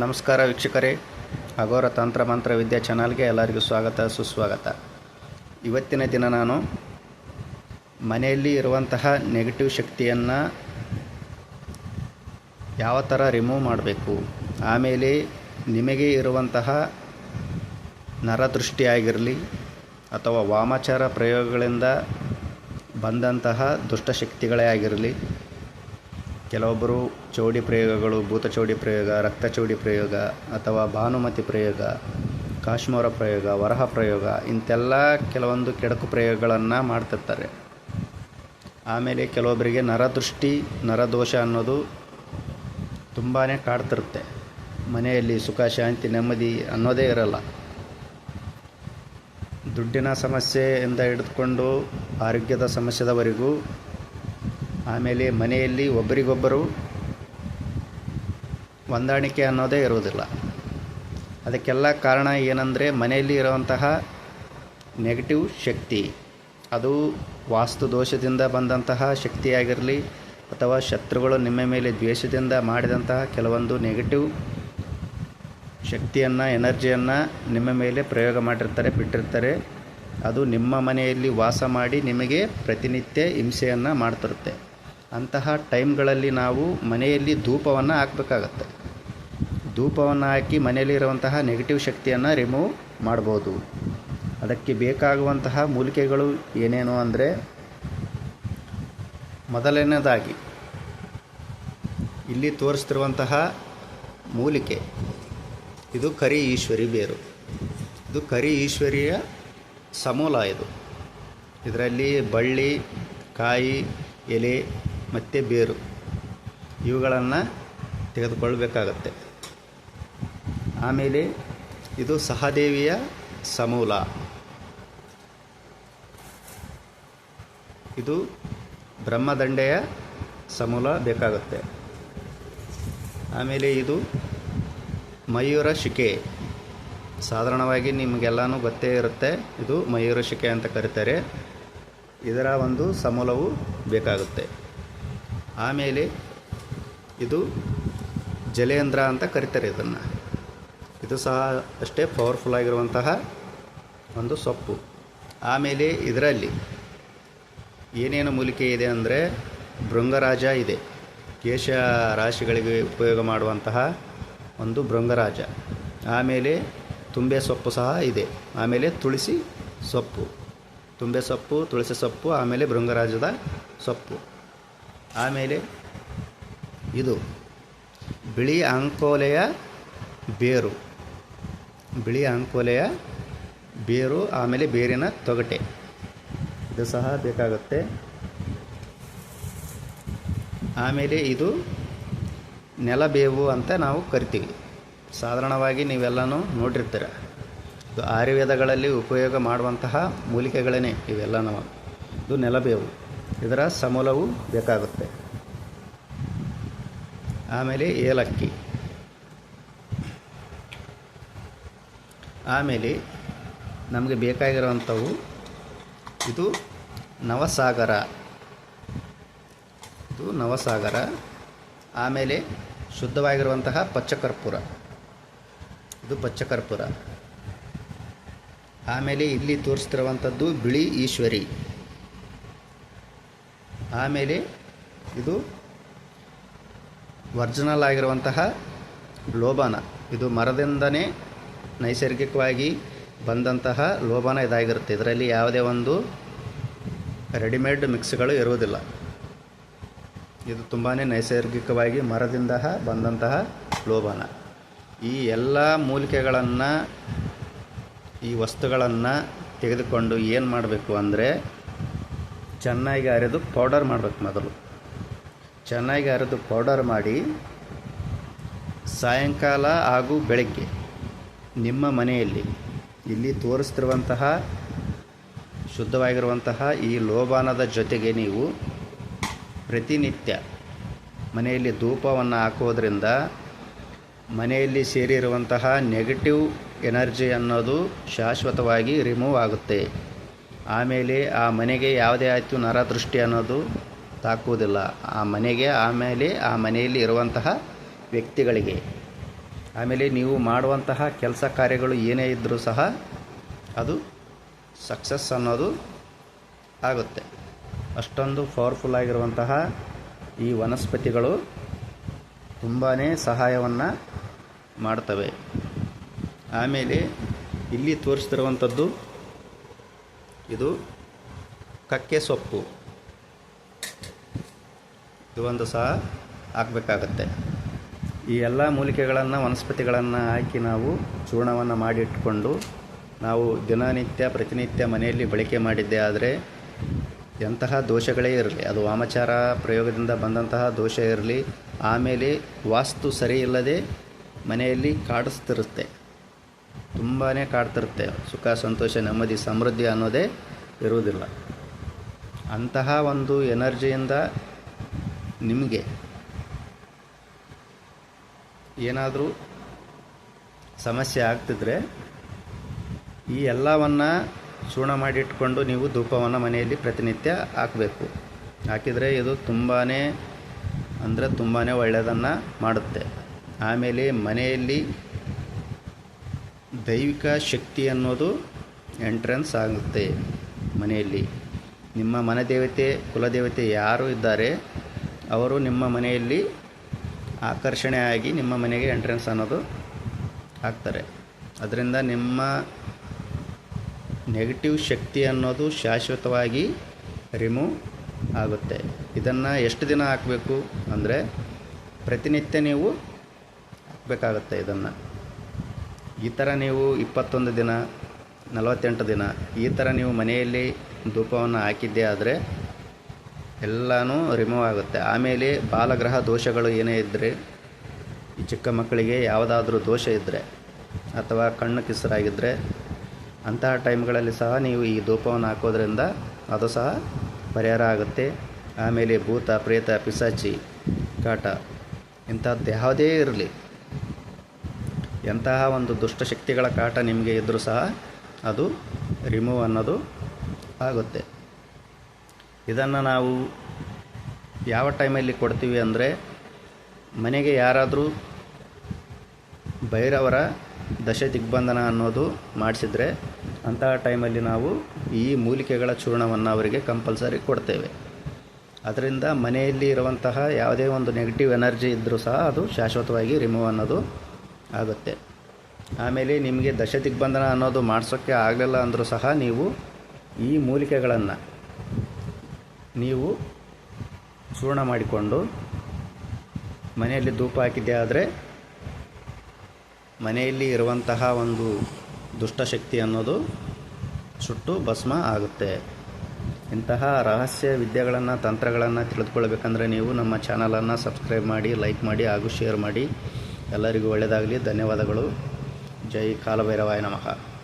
ನಮಸ್ಕಾರ ವೀಕ್ಷಕರೇ. ಅಗೋರ ತಂತ್ರ ಮಂತ್ರ ವಿದ್ಯಾ ಚಾನಲ್ಗೆ ಎಲ್ಲರಿಗೂ ಸ್ವಾಗತ, ಸುಸ್ವಾಗತ. ಇವತ್ತಿನ ದಿನ ನಾನು ಮನೆಯಲ್ಲಿ ಇರುವಂತಹ ನೆಗೆಟಿವ್ ಶಕ್ತಿಯನ್ನು ಯಾವ ಥರ ರಿಮೂವ್ ಮಾಡಬೇಕು, ಆಮೇಲೆ ನಿಮಗೆ ಇರುವಂತಹ ನರದೃಷ್ಟಿಯಾಗಿರಲಿ ಅಥವಾ ವಾಮಾಚಾರ ಪ್ರಯೋಗಗಳಿಂದ ಬಂದಂತಹ ದುಷ್ಟಶಕ್ತಿಗಳೇ ಆಗಿರಲಿ ಕೆಲವೊಬ್ಬರು ಚೌಡಿ ಪ್ರಯೋಗಗಳು, ಭೂತ ಚೌಡಿ ಪ್ರಯೋಗ, ರಕ್ತ ಚೌಡಿ ಪ್ರಯೋಗ ಅಥವಾ ಭಾನುಮತಿ ಪ್ರಯೋಗ, ಕಾಶ್ಮೀರ ಪ್ರಯೋಗ, ವರಹ ಪ್ರಯೋಗ ಇಂತೆಲ್ಲ ಕೆಲವೊಂದು ಕೆಡಕು ಪ್ರಯೋಗಗಳನ್ನು ಮಾಡ್ತಿರ್ತಾರೆ. ಆಮೇಲೆ ಕೆಲವೊಬ್ಬರಿಗೆ ನರದೃಷ್ಟಿ, ನರದೋಷ ಅನ್ನೋದು ತುಂಬಾ ಕಾಡ್ತಿರುತ್ತೆ. ಮನೆಯಲ್ಲಿ ಸುಖ, ಶಾಂತಿ, ನೆಮ್ಮದಿ ಅನ್ನೋದೇ ಇರಲ್ಲ. ದುಡ್ಡಿನ ಸಮಸ್ಯೆಯಿಂದ ಹಿಡಿದುಕೊಂಡು ಆರೋಗ್ಯದ ಸಮಸ್ಯೆದವರೆಗೂ ಆಮೇಲೆ ಮನೆಯಲ್ಲಿ ಒಬ್ಬರಿಗೊಬ್ಬರು ಹೊಂದಾಣಿಕೆ ಅನ್ನೋದೇ ಇರುವುದಿಲ್ಲ. ಅದಕ್ಕೆಲ್ಲ ಕಾರಣ ಏನಂದರೆ ಮನೆಯಲ್ಲಿ ಇರುವಂತಹ ನೆಗೆಟಿವ್ ಶಕ್ತಿ. ಅದು ವಾಸ್ತು ದೋಷದಿಂದ ಬಂದಂತಹ ಶಕ್ತಿಯಾಗಿರಲಿ ಅಥವಾ ಶತ್ರುಗಳು ನಿಮ್ಮ ಮೇಲೆ ದ್ವೇಷದಿಂದ ಮಾಡಿದಂತಹ ಕೆಲವೊಂದು ನೆಗೆಟಿವ್ ಶಕ್ತಿಯನ್ನು, ಎನರ್ಜಿಯನ್ನು ನಿಮ್ಮ ಮೇಲೆ ಪ್ರಯೋಗ ಮಾಡಿರ್ತಾರೆ, ಬಿಟ್ಟಿರ್ತಾರೆ. ಅದು ನಿಮ್ಮ ಮನೆಯಲ್ಲಿ ವಾಸ ಮಾಡಿ ನಿಮಗೆ ಪ್ರತಿನಿತ್ಯ ಹಿಂಸೆಯನ್ನು ಮಾಡ್ತಿರುತ್ತೆ. ಅಂತಹ ಟೈಮ್ಗಳಲ್ಲಿ ನಾವು ಮನೆಯಲ್ಲಿ ಧೂಪವನ್ನು ಹಾಕಬೇಕಾಗತ್ತೆ. ಧೂಪವನ್ನು ಹಾಕಿ ಮನೆಯಲ್ಲಿರುವಂತಹ ನೆಗೆಟಿವ್ ಶಕ್ತಿಯನ್ನು ರಿಮೂವ್ ಮಾಡ್ಬೋದು. ಅದಕ್ಕೆ ಬೇಕಾಗುವಂತಹ ಮೂಲಿಕೆಗಳು ಏನೇನು ಅಂದರೆ ಮೊದಲನೇದಾಗಿ ಇಲ್ಲಿ ತೋರಿಸ್ತಿರುವಂತಹ ಮೂಲಿಕೆ. ಇದು ಕರಿ ಈಶ್ವರಿ ಬೇರು. ಇದು ಕರಿ ಈಶ್ವರಿಯ ಸಮೂಲ ಇದು. ಇದರಲ್ಲಿ ಬಳ್ಳಿ, ಕಾಯಿ, ಎಲೆ ಮತ್ತು ಬೇರು. ಇವುಗಳನ್ನು ತೆಗೆದುಕೊಳ್ಬೇಕಾಗತ್ತೆ. ಆಮೇಲೆ ಇದು ಸಹದೇವಿಯ ಸಮೂಲ. ಇದು ಬ್ರಹ್ಮದಂಡೆಯ ಸಮೂಲ ಬೇಕಾಗುತ್ತೆ. ಆಮೇಲೆ ಇದು ಮಯೂರ ಶಿಕೆ ಸಾಧಾರಣವಾಗಿ ನಿಮಗೆಲ್ಲನೂ ಗೊತ್ತೇ ಇರುತ್ತೆ, ಇದು ಮಯೂರ ಶಿಕೆ ಅಂತ ಕರೀತಾರೆ. ಇದರ ಒಂದು ಸಮೂಲವು ಬೇಕಾಗುತ್ತೆ. ಆಮೇಲೆ ಇದು ಜಲೇಂದ್ರ ಅಂತ ಕರೀತಾರೆ ಇದನ್ನು. ಇದು ಸಹ ಅಷ್ಟೇ ಪವರ್ಫುಲ್ ಆಗಿರುವಂತಹ ಒಂದು ಸೊಪ್ಪು. ಆಮೇಲೆ ಇದರಲ್ಲಿ ಏನೇನು ಮೂಲಿಕೆ ಇದೆ ಅಂದರೆ ಭೃಂಗರಾಜ ಇದೆ. ಕೇಶ ರಾಶಿಗಳಿಗೆ ಉಪಯೋಗ ಮಾಡುವಂತಹ ಒಂದು ಭೃಂಗರಾಜ. ಆಮೇಲೆ ತುಂಬೆ ಸೊಪ್ಪು ಸಹ ಇದೆ. ಆಮೇಲೆ ತುಳಸಿ ಸೊಪ್ಪು. ತುಂಬೆ ಸೊಪ್ಪು, ತುಳಸಿ ಸೊಪ್ಪು, ಆಮೇಲೆ ಭೃಂಗರಾಜದ ಸೊಪ್ಪು. ಆಮೇಲೆ ಇದು ಬಿಳಿ ಅಂಕೋಲೆಯ ಬೇರು. ಬಿಳಿ ಅಂಕೋಲೆಯ ಬೇರು, ಆಮೇಲೆ ಬೇರಿನ ತೊಗಟೆ. ಇದು ಸಹ ಬೇಕಾಗುತ್ತೆ. ಆಮೇಲೆ ಇದು ನೆಲಬೇವು ಅಂತ ನಾವು ಕರಿತೀವಿ. ಸಾಧಾರಣವಾಗಿ ನೀವೆಲ್ಲನೂ ನೋಡಿರ್ತೀರ. ಇದು ಆಯುರ್ವೇದಗಳಲ್ಲಿ ಉಪಯೋಗ ಮಾಡುವಂತಹ ಮೂಲಿಕೆಗಳೇ ನಾವು ಇದು ನೆಲಬೇವು ಇದರ ಸಮೂಲವು ಬೇಕಾಗುತ್ತೆ. ಆಮೇಲೆ ಏಲಕ್ಕಿ. ಆಮೇಲೆ ನಮಗೆ ಬೇಕಾಗಿರುವಂಥವು ಇದು ನವಸಾಗರ. ಇದು ನವಸಾಗರ. ಆಮೇಲೆ ಶುದ್ಧವಾಗಿರುವಂತಹ ಪಚ್ಚಕರ್ಪೂರ. ಇದು ಪಚ್ಚಕರ್ಪೂರ. ಆಮೇಲೆ ಇಲ್ಲಿ ತೋರಿಸ್ತಿರುವಂಥದ್ದು ಬಿಳಿ ಈಶ್ವರಿ. ಆಮೇಲೆ ಇದು ವರ್ಜಿನಲ್ ಆಗಿರುವಂತಹ ಲೋಬಾನ. ಇದು ಮರದಿಂದನೇ ನೈಸರ್ಗಿಕವಾಗಿ ಬಂದಂತಹ ಲೋಬಾನ ಇದಾಗಿರುತ್ತೆ. ಇದರಲ್ಲಿ ಯಾವುದೇ ಒಂದು ರೆಡಿಮೇಡ್ ಮಿಕ್ಸ್ಗಳು ಇರುವುದಿಲ್ಲ. ಇದು ತುಂಬಾ ನೈಸರ್ಗಿಕವಾಗಿ ಮರದಿಂದ ಬಂದಂತಹ ಲೋಬಾನ. ಈ ಎಲ್ಲ ಮೂಲಿಕೆಗಳನ್ನು, ಈ ವಸ್ತುಗಳನ್ನು ತೆಗೆದುಕೊಂಡು ಏನು ಮಾಡಬೇಕು ಅಂದರೆ ಚೆನ್ನಾಗಿ ಅರೆದು ಪೌಡರ್ ಮಾಡಬೇಕು ಮೊದಲು. ಚೆನ್ನಾಗಿ ಅರೆದು ಪೌಡರ್ ಮಾಡಿ ಸಾಯಂಕಾಲ ಹಾಗೂ ಬೆಳಗ್ಗೆ ನಿಮ್ಮ ಮನೆಯಲ್ಲಿ ಇಲ್ಲಿ ತೋರಿಸ್ತಿರುವಂತಹ, ಶುದ್ಧವಾಗಿರುವಂತಹ ಈ ಲೋಬಾನದ ಜೊತೆಗೆ ನೀವು ಪ್ರತಿನಿತ್ಯ ಮನೆಯಲ್ಲಿ ಧೂಪವನ್ನು ಹಾಕೋದ್ರಿಂದ ಮನೆಯಲ್ಲಿ ಸೇರಿರುವಂತಹ ನೆಗೆಟಿವ್ ಎನರ್ಜಿ ಅನ್ನೋದು ಶಾಶ್ವತವಾಗಿ ರಿಮೂವ್ ಆಗುತ್ತೆ. ಆಮೇಲೆ ಆ ಮನೆಗೆ ಯಾವುದೇ ಆಯಿತು ನರದೃಷ್ಟಿ ಅನ್ನೋದು ತಾಕುವುದಿಲ್ಲ. ಆ ಮನೆಗೆ, ಆಮೇಲೆ ಆ ಮನೆಯಲ್ಲಿ ಇರುವಂತಹ ವ್ಯಕ್ತಿಗಳಿಗೆ. ಆಮೇಲೆ ನೀವು ಮಾಡುವಂತಹ ಕೆಲಸ ಕಾರ್ಯಗಳು ಏನೇ ಇದ್ದರೂ ಸಹ ಅದು ಸಕ್ಸಸ್ ಅನ್ನೋದು ಆಗುತ್ತೆ. ಅಷ್ಟೊಂದು ಪವರ್ಫುಲ್ ಆಗಿರುವಂತಹ ಈ ವನಸ್ಪತಿಗಳು ತುಂಬಾ ಸಹಾಯವನ್ನು ಮಾಡ್ತವೆ. ಆಮೇಲೆ ಇಲ್ಲಿ ತೋರಿಸ್ತಿರುವಂಥದ್ದು ಇದು ಕಕ್ಕೆ ಸೊಪ್ಪು. ಇದು ಒಂದು ಸಹ ಹಾಕಬೇಕಾಗತ್ತೆ. ಈ ಎಲ್ಲ ಮೂಲಿಕೆಗಳನ್ನು, ವನಸ್ಪತಿಗಳನ್ನು ಹಾಕಿ ನಾವು ಚೂರ್ಣವನ್ನು ಮಾಡಿಟ್ಕೊಂಡು, ನಾವು ದಿನನಿತ್ಯ, ಪ್ರತಿನಿತ್ಯ ಮನೆಯಲ್ಲಿ ಬಳಕೆ ಮಾಡಿದ್ದೇ ಆದರೆ ಎಂತಹ ದೋಷಗಳೇ ಇರಲಿ, ಅದು ವಾಮಚಾರ ಪ್ರಯೋಗದಿಂದ ಬಂದಂತಹ ದೋಷ ಇರಲಿ, ಆಮೇಲೆ ವಾಸ್ತು ಸರಿ ಇಲ್ಲದೆ ಮನೆಯಲ್ಲಿ ಕಾಡಿಸ್ತಿರುತ್ತೆ. ತುಂಬಾ ಕಾಡ್ತಿರುತ್ತೆ. ಸುಖ, ಸಂತೋಷ, ನೆಮ್ಮದಿ, ಸಮೃದ್ಧಿ ಅನ್ನೋದೇ ಇರುವುದಿಲ್ಲ. ಅಂತಹ ಒಂದು ಎನರ್ಜಿಯಿಂದ ನಿಮಗೆ ಏನಾದರೂ ಸಮಸ್ಯೆ ಆಗ್ತಿದ್ರೆ ಈ ಎಲ್ಲವನ್ನು ಚೂರ್ಣ ಮಾಡಿಟ್ಕೊಂಡು ನೀವು ಧೂಪವನ್ನು ಮನೆಯಲ್ಲಿ ಪ್ರತಿನಿತ್ಯ ಹಾಕಬೇಕು. ಹಾಕಿದರೆ ಇದು ತುಂಬಾ ಅಂದರೆ ತುಂಬಾ ಒಳ್ಳೆಯದನ್ನು ಮಾಡುತ್ತೆ. ಆಮೇಲೆ ಮನೆಯಲ್ಲಿ ದೈವಿಕ ಶಕ್ತಿ ಅನ್ನೋದು ಎಂಟ್ರೆನ್ಸ್ ಆಗುತ್ತೆ ಮನೆಯಲ್ಲಿ. ನಿಮ್ಮ ಮನೆ ದೇವತೆ, ಕುಲದೇವತೆ ಯಾರು ಇದ್ದಾರೆ, ಅವರು ನಿಮ್ಮ ಮನೆಯಲ್ಲಿ ಆಕರ್ಷಣೆ ಆಗಿ ನಿಮ್ಮ ಮನೆಗೆ ಎಂಟ್ರೆನ್ಸ್ ಅನ್ನೋದು ಆಗ್ತಾರೆ ಅದರಿಂದ ನಿಮ್ಮ ನೆಗೆಟಿವ್ ಶಕ್ತಿ ಅನ್ನೋದು ಶಾಶ್ವತವಾಗಿ ರಿಮೂವ್ ಆಗುತ್ತೆ. ಇದನ್ನು ಎಷ್ಟು ದಿನ ಹಾಕಬೇಕು ಅಂದರೆ ಪ್ರತಿನಿತ್ಯ ನೀವು ಹಾಕಬೇಕಾಗತ್ತೆ ಇದನ್ನು. ಈ ಥರ ನೀವು ಇಪ್ಪತ್ತೊಂದು ದಿನ, ನಲವತ್ತೆಂಟು ದಿನ ಈ ಥರ ನೀವು ಮನೆಯಲ್ಲಿ ಧೂಪವನ್ನು ಹಾಕಿದ್ದೇ ಆದರೆ ಎಲ್ಲನೂ ರಿಮೂವ್ ಆಗುತ್ತೆ. ಆಮೇಲೆ ಬಾಲಗ್ರಹ ದೋಷಗಳು ಏನೇ ಇದ್ದರೆ ಈ ಚಿಕ್ಕ ಮಕ್ಕಳಿಗೆ ಯಾವುದಾದ್ರೂ ದೋಷ ಇದ್ದರೆ ಅಥವಾ ಕಣ್ಣು ಕಿಸರಾಗಿದ್ದರೆ ಅಂತಹ ಟೈಮ್ಗಳಲ್ಲಿ ಸಹ ನೀವು ಈ ಧೂಪವನ್ನು ಹಾಕೋದ್ರಿಂದ ಅದು ಸಹ ಪರಿಹಾರ ಆಗುತ್ತೆ. ಆಮೇಲೆ ಭೂತ, ಪ್ರೇತ, ಪಿಸಾಚಿ, ಕಾಟ ಇಂಥದ್ದು ಯಾವುದೇ ಇರಲಿ. ಎಂತಹ ಒಂದು ದುಷ್ಟಶಕ್ತಿಗಳ ಕಾಟ ನಿಮಗೆ ಇದ್ದರೂ ಸಹ ಅದು ರಿಮೂವ್ ಅನ್ನೋದು ಆಗುತ್ತೆ. ಇದನ್ನು ನಾವು ಯಾವ ಟೈಮಲ್ಲಿ ಕೊಡ್ತೀವಿ ಅಂದರೆ ಮನೆಗೆ ಯಾರಾದರೂ ಬೈರವರ ದಶೆ ದಿಗ್ಬಂಧನ ಅನ್ನೋದು ಮಾಡಿಸಿದ್ರೆ ಅಂತಹ ಟೈಮಲ್ಲಿ ನಾವು ಈ ಮೂಲಿಕೆಗಳ ಚೂರ್ಣವನ್ನು ಅವರಿಗೆ ಕಂಪಲ್ಸರಿ ಕೊಡ್ತೇವೆ. ಅದರಿಂದ ಮನೆಯಲ್ಲಿ ಇರುವಂತಹ ಯಾವುದೇ ಒಂದು ನೆಗೆಟಿವ್ ಎನರ್ಜಿ ಇದ್ದರೂ ಸಹ ಅದು ಶಾಶ್ವತವಾಗಿ ರಿಮೂವ್ ಅನ್ನೋದು ಆಗುತ್ತೆ. ಆಮೇಲೆ ನಿಮಗೆ ದಶ ದಿಗ್ಬಂಧನ ಅನ್ನೋದು ಮಾಡಿಸೋಕ್ಕೆ ಆಗಲಿಲ್ಲ ಅಂದರೂ ಸಹ ನೀವು ಈ ಮೂಲಿಕೆಗಳನ್ನು ನೀವು ಚೂರ್ಣ ಮಾಡಿಕೊಂಡು ಮನೆಯಲ್ಲಿ ಧೂಪ ಹಾಕಿದ್ದೆ ಆದರೆ ಮನೆಯಲ್ಲಿ ಇರುವಂತಹ ಒಂದು ದುಷ್ಟಶಕ್ತಿ ಅನ್ನೋದು ಸುಟ್ಟು ಭಸ್ಮ ಆಗುತ್ತೆ. ಇಂತಹ ರಹಸ್ಯ ವಿದ್ಯೆಗಳನ್ನು, ತಂತ್ರಗಳನ್ನು ತಿಳಿದುಕೊಳ್ಬೇಕಂದ್ರೆ ನೀವು ನಮ್ಮ ಚಾನಲನ್ನು ಸಬ್ಸ್ಕ್ರೈಬ್ ಮಾಡಿ, ಲೈಕ್ ಮಾಡಿ ಹಾಗೂ ಶೇರ್ ಮಾಡಿ. ಎಲ್ಲರಿಗೂ ಒಳ್ಳೆಯದಾಗಲಿ. ಧನ್ಯವಾದಗಳು. ಜೈ ಕಾಲಭೈರವಾಯ ನಮಃ.